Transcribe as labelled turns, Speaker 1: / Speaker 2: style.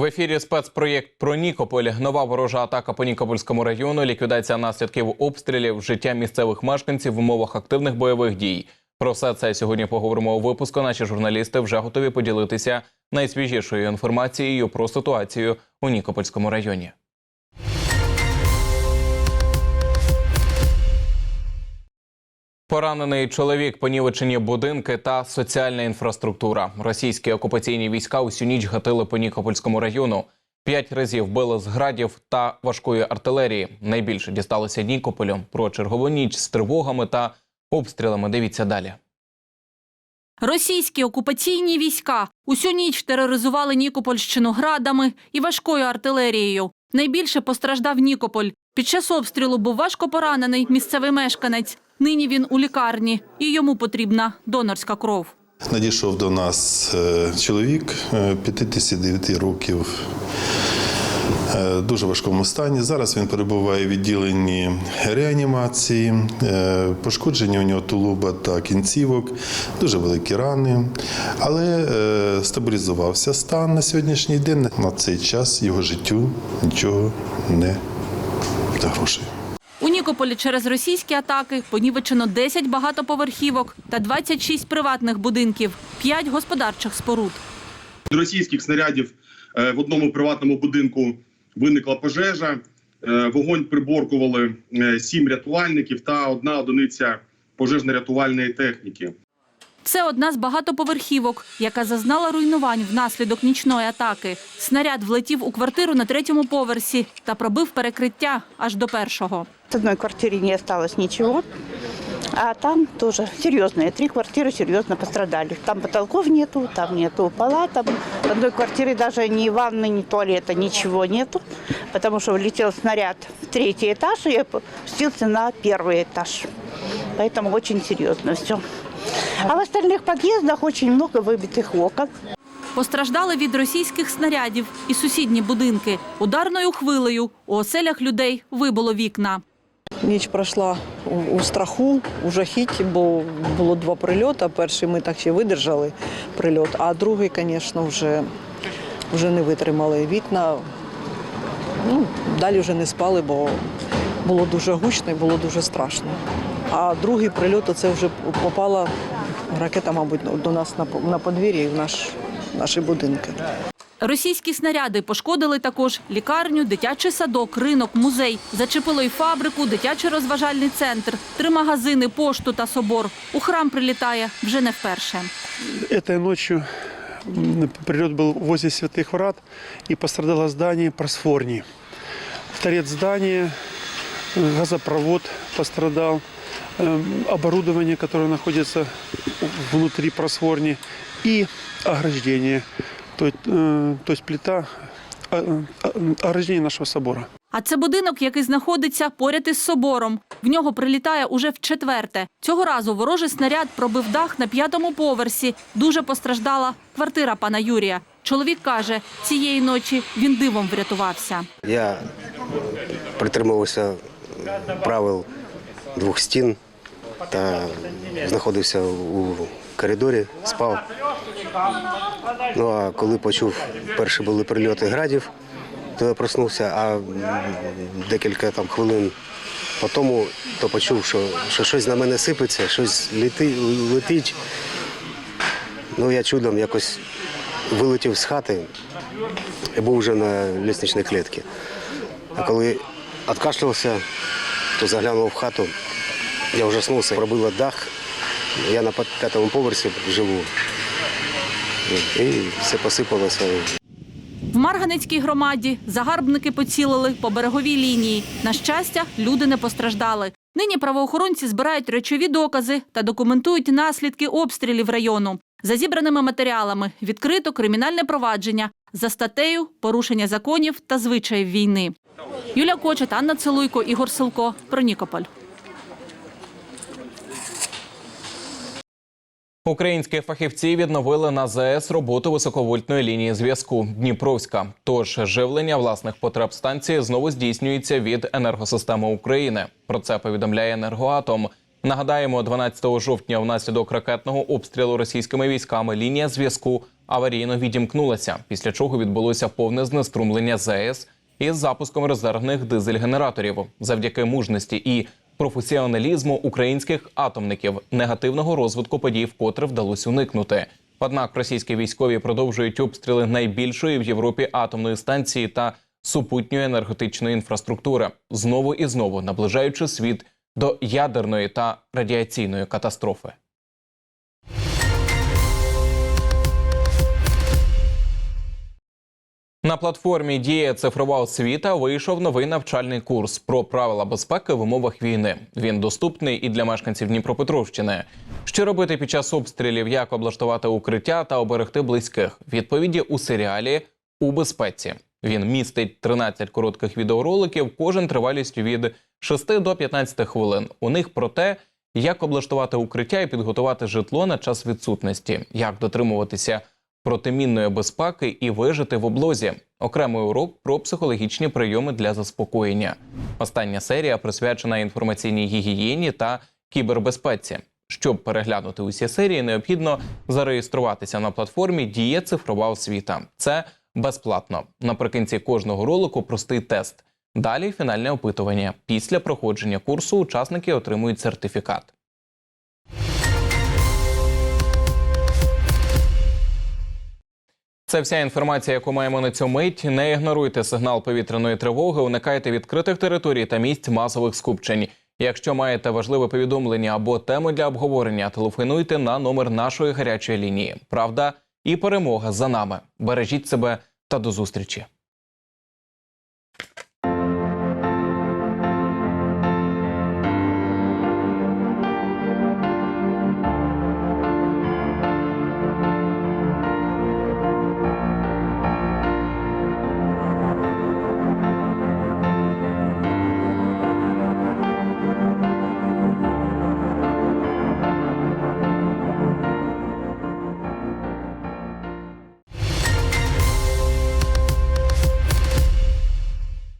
Speaker 1: В ефірі спецпроєкт про Нікополь. Нова ворожа атака по Нікопольському району, ліквідація наслідків обстрілів, життя місцевих мешканців в умовах активних бойових дій. Про все це сьогодні поговоримо у випуску. Наші журналісти вже готові поділитися найсвіжішою інформацією про ситуацію у Нікопольському районі. Поранений чоловік, понівечені будинки та соціальна інфраструктура. Російські окупаційні війська усю ніч гатили по Нікопольському району. П'ять разів били з градів та важкої артилерії. Найбільше дісталося Нікополю. Про чергову ніч з тривогами та обстрілами. Дивіться далі.
Speaker 2: Російські окупаційні війська усю ніч тероризували Нікопольщину градами і важкою артилерією. Найбільше постраждав Нікополь. Під час обстрілу був важко поранений місцевий мешканець. Нині він у лікарні, і йому потрібна донорська кров.
Speaker 3: Надійшов до нас е, чоловік е, 59 років. Е, в Дуже важкому стані. Зараз він перебуває в відділенні реанімації, Е, пошкодження у нього тулуба та кінцівок, дуже великі рани. Але е, стабілізувався стан на сьогоднішній день. На цей час його життю нічого не загрожує.
Speaker 2: У Нікополі через російські атаки понівечено 10 багатоповерхівок та 26 приватних будинків, 5 господарчих споруд.
Speaker 4: Російських снарядів в одному приватному будинку виникла пожежа. Е, Вогонь приборкували е, сім рятувальників та одна одиниця пожежно-рятувальної техніки.
Speaker 2: Це одна з багатоповерхівок, яка зазнала руйнувань внаслідок нічної атаки. Снаряд влетів у квартиру на третьому поверсі та пробив перекриття аж до першого.
Speaker 5: В одной квартире не осталось ничего, а там тоже серьезные. Три квартиры серьезно пострадали. Там потолков нету, там нету палат. В одной квартире даже ни ванны, ни туалета, ничего нету, потому что влетел снаряд в третий этаж и опустился на первый этаж. Поэтому очень серьезно все. А в остальных подъездах очень много выбитых окон.
Speaker 2: Постраждали від російських снарядів і сусідні будинки. Ударною хвилею у оселях людей вибило вікна.
Speaker 6: Ніч пройшла у, страху, у жахіті, бо було два прильоти. Перший ми так ще видержали прильот, а другий, звісно, вже, вже не витримали вікна. Ну, далі вже не спали, бо було дуже гучно і було дуже страшно. А другий прильот це вже попала ракета, мабуть, до нас на подвір'я і в наш, наші будинки.
Speaker 2: Російські снаряди пошкодили також лікарню, дитячий садок, ринок, музей. Зачепило й фабрику, дитячий розважальний центр, три магазини, пошту та собор. У храм прилітає вже не вперше.
Speaker 7: Этой ночью м, прилет был возле Святых Врат и пострадало здание просфорни. Торец здания, э, газопровод пострадал, эм, оборудование, которое находится внутри просфорни и ограждение, то, есть, э, то есть плита э, э, ограждение нашего собора.
Speaker 2: А це будинок, який знаходиться поряд із собором. В нього прилітає уже вчетверте. Цього разу ворожий снаряд пробив дах на п'ятому поверсі. Дуже постраждала квартира пана Юрія. Чоловік каже, цієї ночі він дивом врятувався.
Speaker 8: Я притримувався правил двох стін та знаходився у коридорі, спав. Ну а коли почув перші були прильоти градів, то я проснувся, а декілька там хвилин по тому то почув, що, що щось на мене сипеться, щось лети, летить. Ну я чудом якось вилетів з хати і був вже на лісничній клітці. А коли відкашлявся, то заглянув в хату. Я ужаснувся, пробило дах. Я на п'ятому поверсі живу. І все посипалося.
Speaker 2: В Марганецькій громаді загарбники поцілили по береговій лінії. На щастя, люди не постраждали. Нині правоохоронці збирають речові докази та документують наслідки обстрілів району. За зібраними матеріалами відкрито кримінальне провадження за статтею порушення законів та звичаїв війни. Юля Кочет, Анна Целуйко, Ігор Силко. Про Нікополь.
Speaker 1: Українські фахівці відновили на ЗАЕС роботу високовольтної лінії зв'язку Дніпровська. Тож живлення власних потреб станції знову здійснюється від енергосистеми України. Про це повідомляє енергоатом. Нагадаємо, 12 жовтня внаслідок ракетного обстрілу російськими військами лінія зв'язку аварійно відімкнулася, після чого відбулося повне знеструмлення ЗАЕС із запуском резервних дизель-генераторів. Завдяки мужності і професіоналізму українських атомників негативного розвитку подій вкотре вдалося уникнути. Однак російські військові продовжують обстріли найбільшої в Європі атомної станції та супутньої енергетичної інфраструктури, знову і знову наближаючи світ до ядерної та радіаційної катастрофи. На платформі Дія цифрова освіта вийшов новий навчальний курс про правила безпеки в умовах війни. Він доступний і для мешканців Дніпропетровщини. Що робити під час обстрілів, як облаштувати укриття та оберегти близьких? Відповіді у серіалі у безпеці. Він містить 13 коротких відеороликів, кожен тривалістю від 6 до 15 хвилин. У них про те, як облаштувати укриття і підготувати житло на час відсутності, як дотримуватися протимінної безпеки і вижити в облозі. Окремий урок про психологічні прийоми для заспокоєння. Остання серія присвячена інформаційній гігієні та кібербезпеці. Щоб переглянути усі серії, необхідно зареєструватися на платформі Діє цифрова освіта. Це безплатно. Наприкінці кожного ролику простий тест. Далі фінальне опитування. Після проходження курсу учасники отримують сертифікат. Це вся інформація, яку маємо на цю мить. Не ігноруйте сигнал повітряної тривоги, уникайте відкритих територій та місць масових скупчень. Якщо маєте важливе повідомлення або теми для обговорення, телефонуйте на номер нашої гарячої лінії. Правда і перемога за нами. Бережіть себе та до зустрічі.